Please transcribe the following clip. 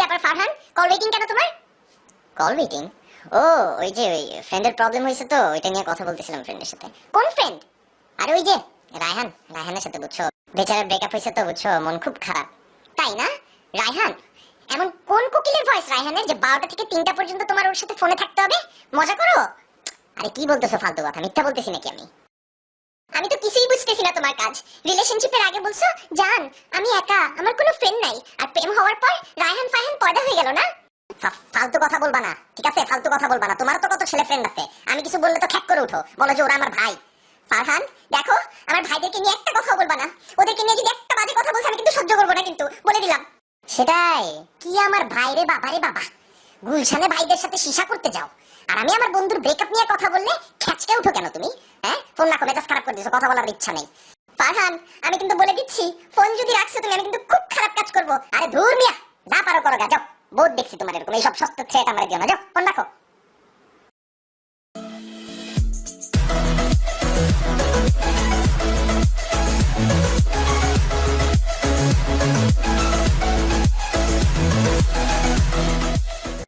ব্যাপার Farhan? Call waiting কেন তোমার? কল ওয়েটিং ও, ওই যে ওই ফ্রেন্ডের প্রবলেম হয়েছে তো, ওইটা নিয়ে কথা বলতেছিলাম ফ্রেন্ডের সাথে। কোন ফ্রেন্ড আরে ওই যে, রায়হান, রায়হানের সাথে বুঝছ? বেচারার ব্রেকআপ হয়েছে তো, বুঝছ? মন খুব খারাপ। তাই না? রায়হান, এমন কোন কোকিলের ভয়েস রায়হানের যে বারোটা থেকে তিনটা পর্যন্ত তোমার ওর সাথে ফোনে থাকতে হবে? মজা করো? আরে কি বলতেছো ফালতু কথা, মিথ্যা বলতেছি নাকি আমি? আমি তো কিছুই বুঝতেছি না তোমার কাজ। রিলেশনশিপের আগে বলছো, জান, আমি একা, আমার কোনো ফ্রেন্ড নাই। আর প্রেম হওয়ার পর রায়হান ফায়হান পয়দা হয়ে গেল না? ফালতু কথা বলবা না, ঠিক আছে? ফালতু কথা বলবা না। তোমারও তো কত ছেলে ফ্রেন্ড আছে। আমি কিছু বললে তো খ্যাক করে উঠো। বলো যে ওরা আমার ভাই। ফারহান, দেখো, আমার ভাইদেরকে নিয়ে একটা কথা বলবা না। ওদেরকে নিয়ে যদি একটা বাজে কথা বলছে, আমি কিন্তু সহ্য করব না কিন্তু। বলে দিলাম। সেটাই, কি আমার ভাই রে বাবা রে বাবা। গুলশানে ভাইদের সাথে সীসা করতে যাও। আর আমি আমার বন্ধুর ব্রেকআপ নিয়ে কথা বললে খ্যাচকে উঠো কেন তুমি? ফোন রাখো মেজাজ খারাপ করে দিছো কথা বলার ইচ্ছা নেই। ফারহান, আমি কিন্তু বলে দিচ্ছি, ফোন যদি রাখছো তুমি, আমি কিন্তু খুব খারাপ কাজ করব। আরে ধুর মিয়া, যা পারো করো গা, যাও। বহুত দেখছি তোমার এরকম, এইসব সস্তা থ্রেট আমার দিও না, যাও, ফোন রাখো।